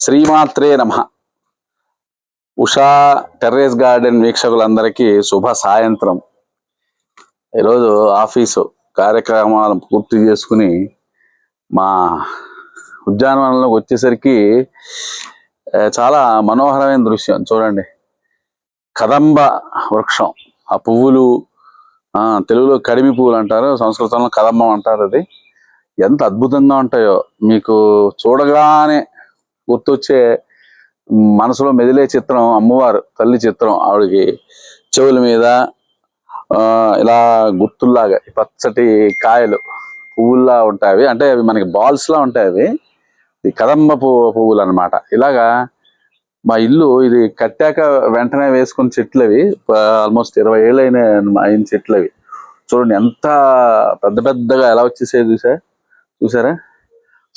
శ్రీమాత్రే నమ. Usha terrace garden వీక్షకులందరికీ శుభ సాయంత్రం. ఈరోజు ఆఫీసు కార్యక్రమాలు పూర్తి చేసుకుని మా ఉద్యానవనంలోకి వచ్చేసరికి చాలా మనోహరమైన దృశ్యం. చూడండి. కదంబ వృక్షం. ఆ పువ్వులు తెలుగులో కడిమి పువ్వులు అంటారు సంస్కృతంలో కదంబం అంటారు అది. ఎంత అద్భుతంగా ఉంటాయో మీకు చూడగానే గుర్తొచ్చే మనసులో మెదిలే చిత్రం అమ్మవారు తల్లి చిత్రం. ఆవిడకి చెవుల మీద ఆ, ఇలా గుర్తుల్లాగా పచ్చటి కాయలు పువ్వుల్లా ఉంటాయి అంటే అవి మనకి బాల్స్ లా ఉంటాయి అవి. కదంబ పువ్వు పువ్వులు అనమాట ఇలాగా మా ఇల్లు ఇది కట్టాక వెంటనే వేసుకున్న చెట్లు అవి ఆల్మోస్ట్ ఇరవై ఏళ్ళు అయిన అయిన చెట్లు అవి చూడండి ఎంత పెద్ద పెద్దగా ఎలా వచ్చేసాయి చూసా చూసారా?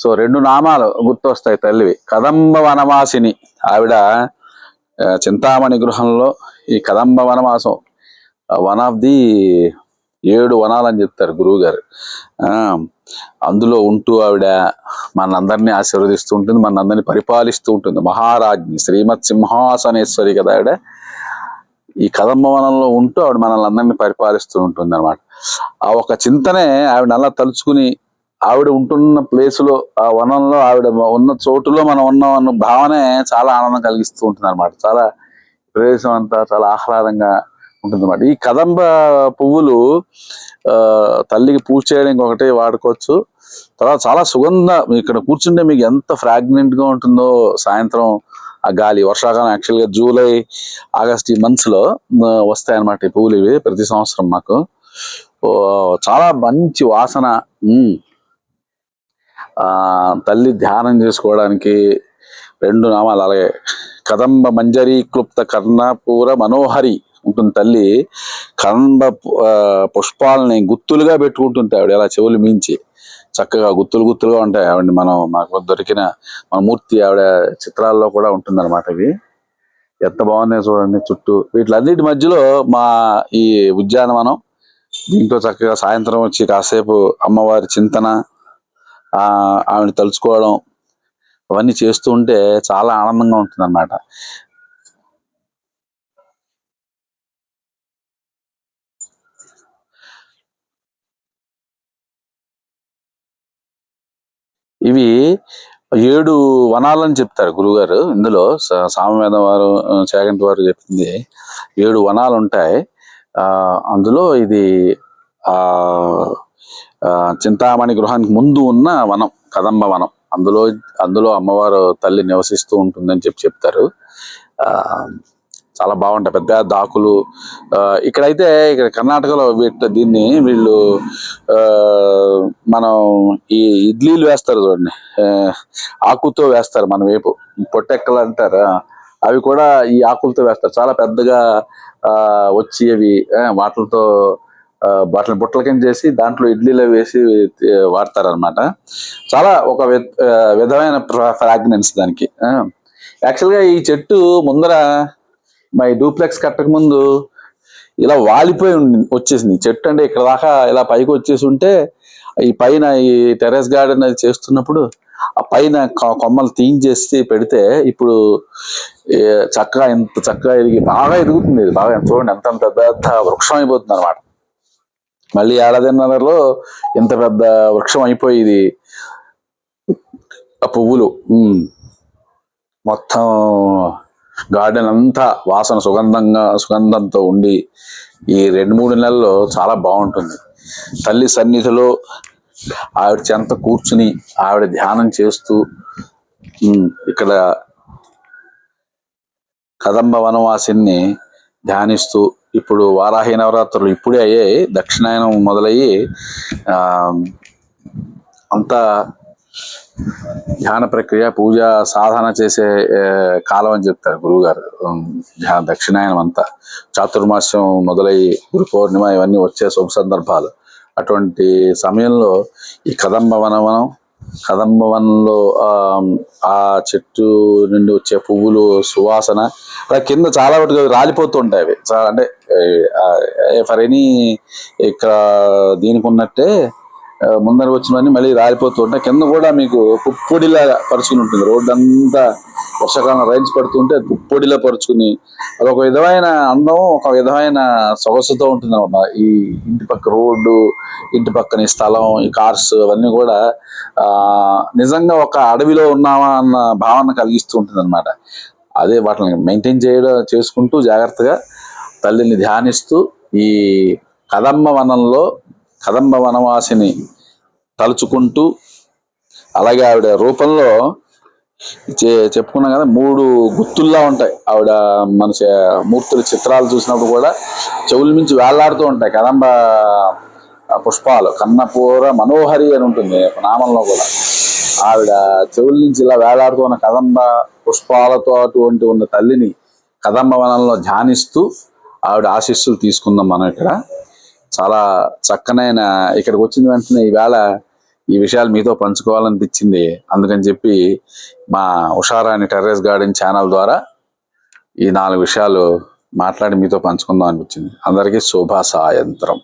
సో రెండు నామాలు గుర్తొస్తాయి తల్లివి. కదంబ వనవాసిని. ఆవిడ చింతామణి గృహంలో ఈ కదంబ వనవాసం వన్ ఆఫ్ ది ఏడు వనాలని చెప్తారు గురువు గారు అందులో ఉంటూ ఆవిడ మనందరినీ ఆశీర్వదిస్తూ ఉంటుంది మనందరినీ పరిపాలిస్తూ ఉంటుంది. మహారాజ్ని శ్రీమత్ సింహాసనేశ్వరి కదా ఆవిడ. ఈ కదంబ వనంలో ఉంటూ ఆవిడ మనల్ని అందరినీ పరిపాలిస్తూ ఉంటుంది అనమాట ఆ ఒక చింతనే ఆవిడ అలా తలుచుకుని ఆవిడ ఉంటున్న ప్లేస్లో ఆ వనంలో ఆవిడ ఉన్న చోటులో మనం ఉన్నాం అన్న భావనే చాలా ఆనందం కలిగిస్తూ ఉంటుంది అనమాట చాలా ప్రదేశం అంతా చాలా ఆహ్లాదంగా ఉంటుంది అనమాట ఈ కదంబ పువ్వులు తల్లికి పూజ చేయడానికి ఒకటి వాడుకోవచ్చు. తర్వాత చాలా సుగంధ ఇక్కడ కూర్చుంటే మీకు ఎంత ఫ్రాగ్నెంట్గా ఉంటుందో సాయంత్రం ఆ గాలి వర్షాకాలం యాక్చువల్గా జూలై ఆగస్ట్ ఈ మంత్స్లో వస్తాయి అనమాట ఈ పువ్వులు ఇవి ప్రతి సంవత్సరం మాకు. చాలా మంచి వాసన. తల్లి ధ్యానం చేసుకోవడానికి రెండు నామాలు అలాగే కదంబ మంజరి క్లుప్త కర్ణపూర మనోహరి ఉంటుంది తల్లి. కదంబ పుష్పాలని గుత్తులుగా పెట్టుకుంటుంది ఆవిడ అలా చెవులు మించి. చక్కగా గుత్తులు గుత్తులుగా ఉంటాయి ఆవిడ మనం మాకు దొరికిన మన మూర్తి ఆవిడ చిత్రాల్లో కూడా ఉంటుంది అనమాట ఇవి. ఎంత బాగున్నాయి చూడండి చుట్టూ. వీటిలన్నిటి మధ్యలో మా ఈ ఉద్యానవనం దీంట్లో చక్కగా సాయంత్రం వచ్చి కాసేపు అమ్మవారి చింతన ఆ ఆవిడ తలుచుకోవడం అవన్నీ చేస్తూ ఉంటే చాలా ఆనందంగా ఉంటుంది అన్నమాట ఇవి ఏడు వనాలని చెప్తారు గురుగారు. ఇందులో సామవేద వారు చేగంటి వారు చెప్పింది ఏడు వనాలు ఉంటాయి ఆ అందులో ఇది ఆ, చింతామణి గృహానికి ముందు ఉన్న వనం కదంబ వనం. అందులో అందులో అమ్మవారు తల్లి నివసిస్తూ ఉంటుందని చెప్పి చెప్తారు. చాలా బాగుంటాయి పెద్ద దాకులు. ఇక్కడైతే ఇక్కడ కర్ణాటకలో వీటి దీన్ని వీళ్ళు మనం ఈ ఇడ్లీలు వేస్తారు చూడండి. ఆకుతో వేస్తారు మన వైపు. పొట్టెక్కలు అంటారు. అవి కూడా ఈ ఆకులతో వేస్తారు. చాలా పెద్దగా వచ్చి అవి వాటితో వాటిని బుట్టల కింద చేసి దాంట్లో ఇడ్లీలో వేసి వాడతారనమాట చాలా ఒక వి- విధమైన ఫ్రాగ్నెన్స్ దానికి. యాక్చువల్గా ఈ చెట్టు ముందర మా ఈ డూప్లెక్స్ కట్టక ముందు ఇలా వాలిపోయి ఉండి వచ్చేసింది. చెట్టు అంటే ఇక్కడ దాకా ఇలా పైకి వచ్చేసి ఉంటే ఈ పైన ఈ టెర్రస్ గార్డెన్ అది చేస్తున్నప్పుడు ఆ పైన కొమ్మలు తీయించేసి పెడితే ఇప్పుడు చక్కగా ఇంత చక్కగా ఎదిగి బాగా ఎదుగుతుంది. ఇది బాగా చూడండి ఎంత పెద్ద పెద్ద వృక్షం అయిపోతుంది అనమాట మళ్ళీ ఏడాదిన్నరలో ఇంత పెద్ద వృక్షం అయిపోయి ఆ పువ్వులు. మొత్తం గార్డెన్ అంతా వాసన సుగంధంగా సుగంధంతో ఉండి ఈ రెండు మూడు నెలల్లో చాలా బాగుంటుంది. తల్లి సన్నిధిలో ఆవిడ చెంత కూర్చుని ఆవిడ ధ్యానం చేస్తూ ఇక్కడ కదంబ వనవాసిని ధ్యానిస్తూ ఇప్పుడు వారాహి నవరాత్రులు ఇప్పుడే అయ్యాయి. దక్షిణాయనం మొదలయ్యి అంతా ధ్యాన ప్రక్రియ పూజ సాధన చేసే కాలం అని చెప్తారు గురువుగారు. ధ్యాన ధ్యా- దక్షిణాయనం అంతా చాతుర్మాస్యం మొదలయ్యి గురు పౌర్ణిమ ఇవన్నీ వచ్చే శుభ సందర్భాలు. అటువంటి సమయంలో ఈ కదంబ వనవనం కదంబవనంలో ఆ, చెట్టు నుండి వచ్చే పువ్వులు సువాసన అలా కింద చాలా వాటికి రాలిపోతూ ఉంటాయి అవి. చాలా అంటే ఫర్ ఎనీ ఇక్కడ దీనికి ఉన్నట్టే ముందర వచ్చినవన్నీ మళ్ళీ రాలిపోతూ ఉంటాయి. కింద కూడా మీకు పుప్పొడిలాగా పరుచుకుని ఉంటుంది. రోడ్డు అంతా వర్షాకాలం రైన్స్ పడుతుంటే పొడిలో పరుచుకుని అదొక విధమైన అందం ఒక విధమైన సొగసుతో ఉంటుంది అనమాట ఈ ఇంటి పక్క రోడ్డు ఇంటి పక్కన స్థలం ఈ కార్స్ అవన్నీ కూడా నిజంగా ఒక అడవిలో ఉన్నామా అన్న భావన కలిగిస్తూ ఉంటుంది అనమాట అదే వాటిని మెయింటైన్ చేయడం చేసుకుంటూ జాగ్రత్తగా తల్లిని ధ్యానిస్తూ ఈ కదంబ వనంలో కదంబ వనవాసిని తలుచుకుంటూ అలాగే ఆవిడ రూపంలో చెప్పుకున్నాం కదా మూడు గుర్తుల్లా ఉంటాయి. ఆవిడ మన చే- మూర్తుల చిత్రాలు చూసినప్పుడు కూడా చెవుల నుంచి వేలాడుతూ ఉంటాయి. కదంబ పుష్పాలు. కన్నపూర మనోహరి అని ఉంటుంది నామంలో కూడా. ఆవిడ చెవుల నుంచి ఇలా వేలాడుతూ ఉన్న కదంబ పుష్పాలతో అటువంటి ఉన్న తల్లిని కదంబ వనంలో ధ్యానిస్తూ ఆవిడ ఆశీస్సులు తీసుకుందాం మనం ఇక్కడ. చాలా చక్కనైన ఇక్కడికి వచ్చిన వెంటనే ఈవేళ ఈ విషయాలు మీతో పంచుకోవాలనిపించింది. అందుకని చెప్పి మా ఉషారాణి టెర్రస్ గార్డెన్ ఛానల్ ద్వారా ఈ నాలుగు విషయాలు మాట్లాడి మీతో పంచుకుందాం అనిపించింది. అందరికీ శుభ సాయంత్రం